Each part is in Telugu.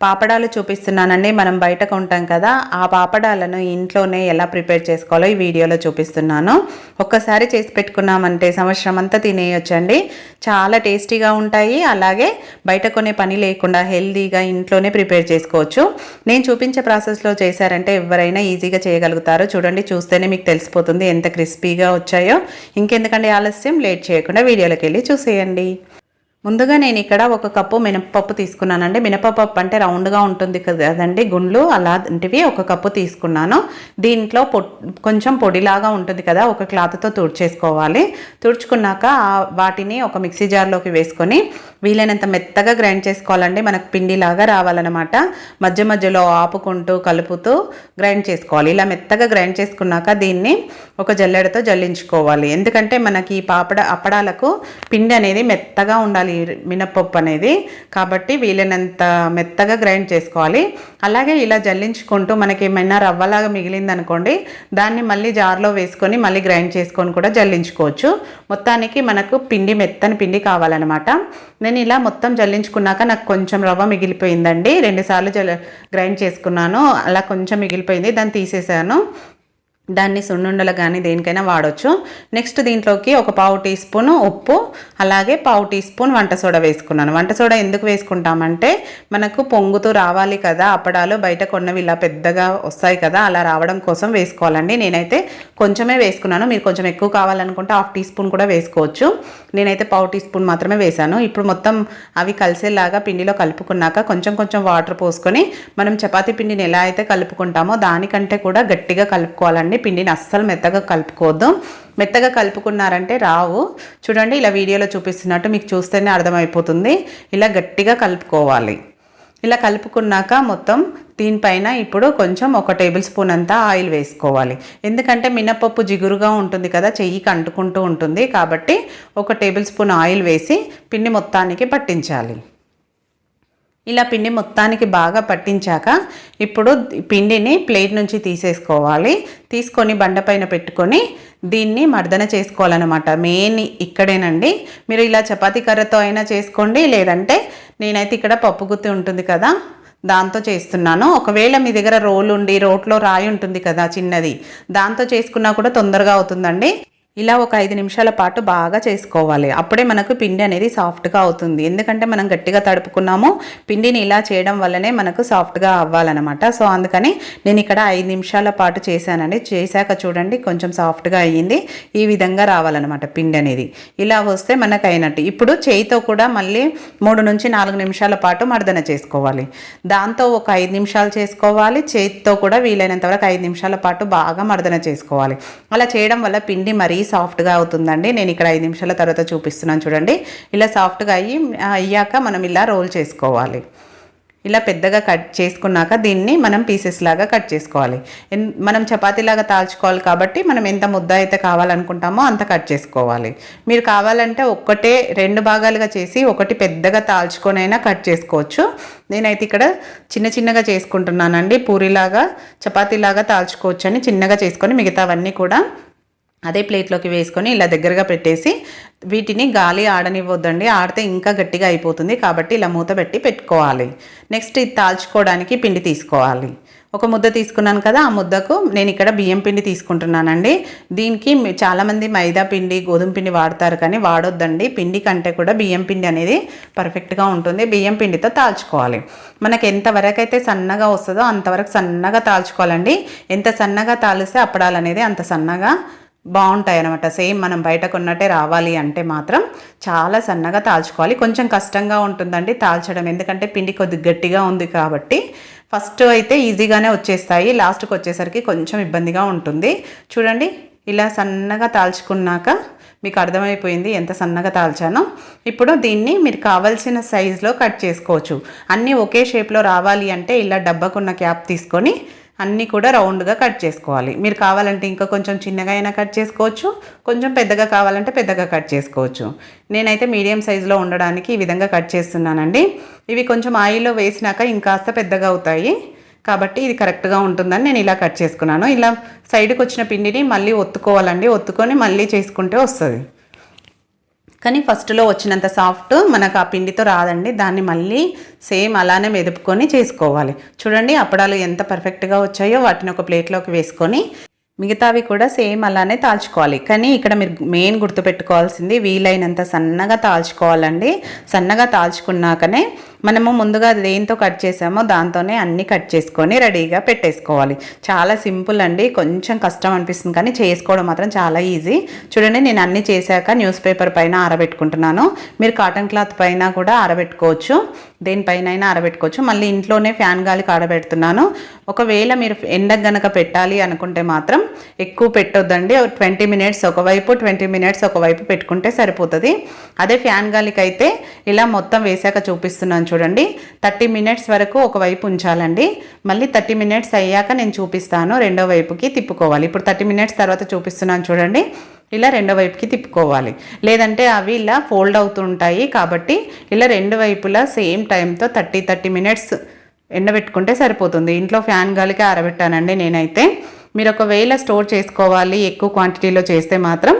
పాపడాలు చూపిస్తున్నానండి. మనం బయట కొంటాం కదా ఆ పాపడాలను ఇంట్లోనే ఎలా ప్రిపేర్ చేసుకోవాలో ఈ వీడియోలో చూపిస్తున్నాను. ఒక్కసారి చేసి పెట్టుకున్నామంటే సంవత్సరం అంతా తినేయొచ్చండి. చాలా టేస్టీగా ఉంటాయి. అలాగే బయట కొనే పని లేకుండా హెల్తీగా ఇంట్లోనే ప్రిపేర్ చేసుకోవచ్చు. నేను చూపించే ప్రాసెస్లో చేశారంటే ఎవరైనా ఈజీగా చేయగలుగుతారు. చూడండి చూస్తేనే మీకు తెలిసిపోతుంది ఎంత క్రిస్పీగా వచ్చాయో. ఇంకెందుకంటే ఆలస్యం లేట్ చేయకుండా వీడియోలోకి వెళ్ళి చూసేయండి. ముందుగా నేను ఇక్కడ ఒక కప్పు మినపప్పు తీసుకున్నానండి. మినపప్పు అంటే రౌండ్గా ఉంటుంది కదండి గుండ్లు అలాంటివి ఒక కప్పు తీసుకున్నాను. దీంట్లో పొ కొంచెం పొడిలాగా ఉంటుంది కదా ఒక క్లాత్తో తుడిచేసుకోవాలి. తుడుచుకున్నాక వాటిని ఒక మిక్సీ జార్లోకి వేసుకొని వీలైనంత మెత్తగా గ్రైండ్ చేసుకోవాలండి. మనకు పిండిలాగా రావాలన్నమాట. మధ్య మధ్యలో ఆపుకుంటూ కలుపుతూ గ్రైండ్ చేసుకోవాలి. ఇలా మెత్తగా గ్రైండ్ చేసుకున్నాక దీన్ని ఒక జల్లెడతో జల్లించుకోవాలి. ఎందుకంటే మనకి ఈ పాపడ అప్పడాలకు పిండి అనేది మెత్తగా ఉండాలి. మినపప్పు మినప్పప్పు అనేది. కాబట్టి వీలైనంత మెత్తగా గ్రైండ్ చేసుకోవాలి. అలాగే ఇలా జల్లించుకుంటూ మనకి ఏమైనా రవ్వలాగా మిగిలింది అనుకోండి దాన్ని మళ్ళీ జార్లో వేసుకొని మళ్ళీ గ్రైండ్ చేసుకొని కూడా జల్లించుకోవచ్చు. మొత్తానికి మనకు పిండి మెత్తని పిండి కావాలన్నమాట. నేను ఇలా మొత్తం జల్లించుకున్నాక నాకు కొంచెం రవ్వ మిగిలిపోయిందండి. రెండుసార్లు జల్ గ్రైండ్ చేసుకున్నాను. అలా కొంచెం మిగిలిపోయింది. దాన్ని తీసేసాను. దాన్ని సున్నుండలు కానీ దేనికైనా వాడచ్చు. నెక్స్ట్ దీంట్లోకి ఒక పావు టీ స్పూన్ ఉప్పు అలాగే పావు టీ స్పూన్ వంట సోడా వేసుకున్నాను. వంట సోడా ఎందుకు వేసుకుంటామంటే మనకు పొంగుతూ రావాలి కదా అప్పడాలు బయట కొన్నవి ఇలా పెద్దగా వస్తాయి కదా అలా రావడం కోసం వేసుకోవాలండి. నేనైతే కొంచెమే వేసుకున్నాను. మీరు కొంచెం ఎక్కువ కావాలనుకుంటే హాఫ్ టీ స్పూన్ కూడా వేసుకోవచ్చు. నేనైతే పావు టీ స్పూన్ మాత్రమే వేశాను. ఇప్పుడు మొత్తం అవి కలిసేలాగా పిండిలో కలుపుకున్నాక కొంచెం కొంచెం వాటర్ పోసుకొని మనం చపాతీ పిండిని ఎలా అయితే కలుపుకుంటామో దానికంటే కూడా గట్టిగా కలుపుకోవాలండి. పిండిని అస్సలు మెత్తగా కలుపుకోవద్దు. మెత్తగా కలుపుకున్నారంటే రావు. చూడండి ఇలా వీడియోలో చూపిస్తున్నట్టు మీకు చూస్తేనే అర్థమైపోతుంది. ఇలా గట్టిగా కలుపుకోవాలి. ఇలా కలుపుకున్నాక మొత్తం దీనిపైన ఇప్పుడు కొంచెం ఒక టేబుల్ స్పూన్ అంతా ఆయిల్ వేసుకోవాలి. ఎందుకంటే మినపప్పు జిగురుగా ఉంటుంది కదా చెయ్యికి అంటుకుంటూ ఉంటుంది కాబట్టి ఒక టేబుల్ స్పూన్ ఆయిల్ వేసి పిండి మొత్తానికి పట్టించాలి. ఇలా పిండి మొత్తానికి బాగా పట్టించాక ఇప్పుడు పిండిని ప్లేట్ నుంచి తీసేసుకోవాలి. తీసుకొని బండపైన పెట్టుకొని దీన్ని మర్దన చేసుకోవాలన్నమాట. మెయిన్ ఇక్కడేనండి. మీరు ఇలా చపాతీ కర్రతో అయినా చేసుకోండి. లేదంటే నేనైతే ఇక్కడ పప్పు గుత్తి ఉంటుంది కదా దాంతో చేస్తున్నాను. ఒకవేళ మీ దగ్గర రోలు ఉండి రోట్లో రాయి ఉంటుంది కదా చిన్నది దాంతో చేసుకున్నా కూడా తొందరగా అవుతుందండి. ఇలా ఒక ఐదు నిమిషాల పాటు బాగా చేసుకోవాలి. అప్పుడే మనకు పిండి అనేది సాఫ్ట్గా అవుతుంది. ఎందుకంటే మనం గట్టిగా తడుపుకున్నాము పిండిని ఇలా చేయడం వల్లనే మనకు సాఫ్ట్గా అవ్వాలన్నమాట. సో అందుకని నేను ఇక్కడ ఐదు నిమిషాల పాటు చేశానండి. చేశాక చూడండి కొంచెం సాఫ్ట్గా అయ్యింది. ఈ విధంగా రావాలన్నమాట పిండి అనేది. ఇలా వస్తే మనకు అయినట్టు ఇప్పుడు చేయితో కూడా మళ్ళీ మూడు నుంచి నాలుగు నిమిషాల పాటు మర్దన చేసుకోవాలి. దాంతో ఒక ఐదు నిమిషాలు చేసుకోవాలి. చేతితో కూడా వీలైనంత వరకు ఐదు నిమిషాల పాటు బాగా మర్దన చేసుకోవాలి. అలా చేయడం వల్ల పిండి మరీ సాఫ్ట్గా అవుతుందండి. నేను ఇక్కడ ఐదు నిమిషాల తర్వాత చూపిస్తున్నాను చూడండి. ఇలా సాఫ్ట్గా అయ్యి అయ్యాక మనం ఇలా రోల్ చేసుకోవాలి. ఇలా పెద్దగా కట్ చేసుకున్నాక దీన్ని మనం పీసెస్ లాగా కట్ చేసుకోవాలి. మనం చపాతీలాగా తాల్చుకోవాలి కాబట్టి మనం ఎంత ముద్ద అయితే కావాలనుకుంటామో అంత కట్ చేసుకోవాలి. మీరు కావాలంటే ఒక్కటే రెండు భాగాలుగా చేసి ఒకటి పెద్దగా తాల్చుకొనైనా కట్ చేసుకోవచ్చు. నేనైతే ఇక్కడ చిన్న చిన్నగా చేసుకుంటున్నానండి. పూరిలాగా చపాతీలాగా తాల్చుకోవచ్చు అని చిన్నగా చేసుకొని మిగతావన్నీ కూడా అదే ప్లేట్లోకి వేసుకొని ఇలా దగ్గరగా పెట్టేసి వీటిని గాలి ఆడనివ్వద్దండి. ఆడితే ఇంకా గట్టిగా అయిపోతుంది కాబట్టి ఇలా మూత పెట్టి పెట్టుకోవాలి. నెక్స్ట్ ఇది తాల్చుకోవడానికి పిండి తీసుకోవాలి. ఒక ముద్ద తీసుకున్నాను కదా ఆ ముద్దకు నేను ఇక్కడ బియ్యం పిండి తీసుకుంటున్నానండి. దీనికి చాలామంది మైదా పిండి గోధుమ పిండి వాడతారు కానీ వాడొద్దండి. పిండి కంటే కూడా బియ్యం పిండి అనేది పర్ఫెక్ట్గా ఉంటుంది. బియ్యం పిండితో తాల్చుకోవాలి. మనకు ఎంతవరకు అయితే సన్నగా వస్తుందో అంతవరకు సన్నగా తాల్చుకోవాలండి. ఎంత సన్నగా తాలిస్తే అప్పడాలనేది అంత సన్నగా బాగుంటాయి అనమాట సేమ్ మనం బయట కొన్నట్టే రావాలి అంటే మాత్రం చాలా సన్నగా తాల్చుకోవాలి. కొంచెం కష్టంగా ఉంటుందండి తాల్చడం. ఎందుకంటే పిండి కొద్ది గట్టిగా ఉంది కాబట్టి ఫస్ట్ అయితే ఈజీగానే వచ్చేస్తాయి. లాస్ట్కి వచ్చేసరికి కొంచెం ఇబ్బందిగా ఉంటుంది. చూడండి ఇలా సన్నగా తాల్చుకున్నాక మీకు అర్థమైపోయింది ఎంత సన్నగా తాల్చానో. ఇప్పుడు దీన్ని మీరు కావాల్సిన సైజులో కట్ చేసుకోవచ్చు. అన్నీ ఒకే షేప్లో రావాలి అంటే ఇలా డబ్బకున్న క్యాప్ తీసుకొని అన్నీ కూడా రౌండ్గా కట్ చేసుకోవాలి. మీరు కావాలంటే ఇంకా కొంచెం చిన్నగా అయినా కట్ చేసుకోవచ్చు కొంచెం పెద్దగా కావాలంటే పెద్దగా కట్ చేసుకోవచ్చు. నేనైతే మీడియం సైజులో ఉండడానికి ఈ విధంగా కట్ చేస్తున్నానండి. ఇవి కొంచెం ఆయిల్లో వేసినాక ఇంకాస్త పెద్దగా అవుతాయి. కాబట్టి ఇది కరెక్ట్గా ఉంటుందని నేను ఇలా కట్ చేసుకున్నాను. ఇలా సైడ్కి వచ్చిన పిండిని మళ్ళీ ఒత్తుకోవాలండి. ఒత్తుకొని మళ్ళీ చేసుకుంటే వస్తుంది. కానీ ఫస్ట్లో వచ్చినంత సాఫ్ట్ మనకు ఆ పిండితో రాదండి. దాన్ని మళ్ళీ సేమ్ అలానే మెదుపుకొని చేసుకోవాలి. చూడండి అప్పడాలు ఎంత పర్ఫెక్ట్గా వచ్చాయో వాటిని ఒక ప్లేట్లోకి వేసుకొని మిగతావి కూడా సేమ్ అలానే తాల్చుకోవాలి. కానీ ఇక్కడ మీరు మెయిన్ గుర్తుపెట్టుకోవాల్సింది వీలైనంత సన్నగా తాల్చుకోవాలండి. సన్నగా తాల్చుకున్నాకనే మనము ముందుగా దేంతో కట్ చేసామో దాంతోనే అన్ని కట్ చేసుకొని రెడీగా పెట్టేసుకోవాలి. చాలా సింపుల్ అండి. కొంచెం కష్టం అనిపిస్తుంది కానీ చేసుకోవడం మాత్రం చాలా ఈజీ. చూడండి నేను అన్ని చేశాక న్యూస్ పేపర్ పైన ఆరబెట్టుకుంటున్నాను. మీరు కాటన్ క్లాత్ పైన కూడా ఆరబెట్టుకోవచ్చు. దేనిపైన అయినా ఆరబెట్టుకోవచ్చు. మళ్ళీ ఇంట్లోనే ఫ్యాన్ గాలికి ఆరబెడుతున్నాను ఒకవేళ మీరు ఎండకు గనక పెట్టాలి అనుకుంటే మాత్రం ఎక్కువ పెట్టొద్దండి. ట్వంటీ మినిట్స్ ఒకవైపు ట్వంటీ మినిట్స్ ఒకవైపు పెట్టుకుంటే సరిపోతుంది. అదే ఫ్యాన్ గాలికి అయితే ఇలా మొత్తం వేసాక చూపిస్తున్నాను చూడండి. థర్టీ మినిట్స్ వరకు ఒకవైపు ఉంచాలండి. మళ్ళీ థర్టీ మినిట్స్ అయ్యాక నేను చూపిస్తాను రెండో వైపుకి తిప్పుకోవాలి. ఇప్పుడు థర్టీ మినిట్స్ తర్వాత చూపిస్తున్నాను చూడండి. ఇలా రెండో వైపుకి తిప్పుకోవాలి. లేదంటే అవి ఇలా ఫోల్డ్ అవుతుంటాయి కాబట్టి ఇలా రెండు వైపులా సేమ్ టైంతో థర్టీ థర్టీ మినిట్స్ ఎండబెట్టుకుంటే సరిపోతుంది. ఇంట్లో ఫ్యాన్ గాలికి ఆరబెట్టానండి నేనైతే. మీరు ఒకవేళ స్టోర్ చేసుకోవాలి ఎక్కువ క్వాంటిటీలో చేస్తే మాత్రం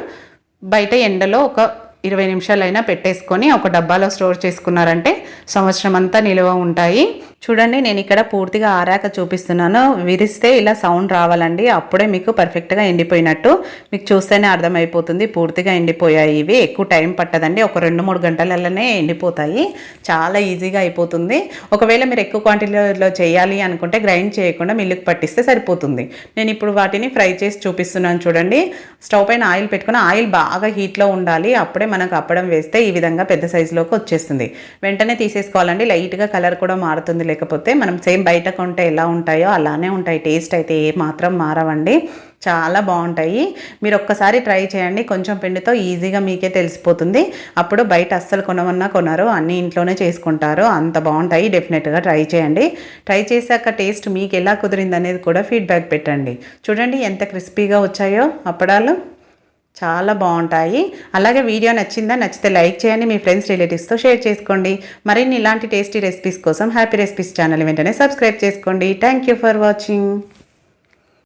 బయట ఎండలో ఒక ఇరవై నిమిషాలైనా పెట్టేసుకొని ఒక డబ్బాలో స్టోర్ చేసుకున్నారంటే సంవత్సరం అంతా నిలువ ఉంటాయి. చూడండి నేను ఇక్కడ పూర్తిగా ఆరాక చూపిస్తున్నాను. విరిస్తే ఇలా సౌండ్ రావాలండి. అప్పుడే మీకు పర్ఫెక్ట్గా ఎండిపోయినట్టు మీకు చూస్తేనే అర్థమైపోతుంది. పూర్తిగా ఎండిపోయాయి ఇవి. ఎక్కువ టైం పట్టదండి. ఒక రెండు మూడు గంటలలోనే ఎండిపోతాయి. చాలా ఈజీగా అయిపోతుంది. ఒకవేళ మీరు ఎక్కువ క్వాంటిటీలో చేయాలి అనుకుంటే గ్రైండ్ చేయకుండా మిల్లుకు పట్టిస్తే సరిపోతుంది. నేను ఇప్పుడు వాటిని ఫ్రై చేసి చూపిస్తున్నాను చూడండి. స్టవ్ పైన ఆయిల్ పెట్టుకుని ఆయిల్ బాగా హీట్లో ఉండాలి. అప్పుడే మనకు అప్పడం వేస్తే ఈ విధంగా పెద్ద సైజులోకి వచ్చేస్తుంది. వెంటనే తీసేసుకోవాలండి. లైట్గా కలర్ కూడా మారుతుంది లేకపోతే మనం సేమ్ బయట కొంటే ఎలా ఉంటాయో అలానే ఉంటాయి. టేస్ట్ అయితే ఏ మాత్రం మారవండి. చాలా బాగుంటాయి. మీరు ఒక్కసారి ట్రై చేయండి. కొంచెం పిండితో ఈజీగా మీకే తెలిసిపోతుంది. అప్పుడు బయట అస్సలు కొనమన్నా కొనరు. అన్ని ఇంట్లోనే చేసుకుంటారు. అంత బాగుంటాయి. డెఫినెట్గా ట్రై చేయండి. ట్రై చేశాక టేస్ట్ మీకు ఎలా కుదిరింది అనేది కూడా ఫీడ్బ్యాక్ పెట్టండి. చూడండి ఎంత క్రిస్పీగా వచ్చాయో అప్పడాలు. చాలా బాగుంటాయి. అలాగే వీడియో నచ్చిందా నచ్చితే లైక్ చేయండి మీ ఫ్రెండ్స్ రిలేటివ్స్తో షేర్ చేసుకోండి. మరిన్ని ఇలాంటి టేస్టీ రెసిపీస్ కోసం హ్యాపీ రెసిపీస్ ఛానల్ వెంటనే సబ్స్క్రైబ్ చేసుకోండి. Thank you for watching.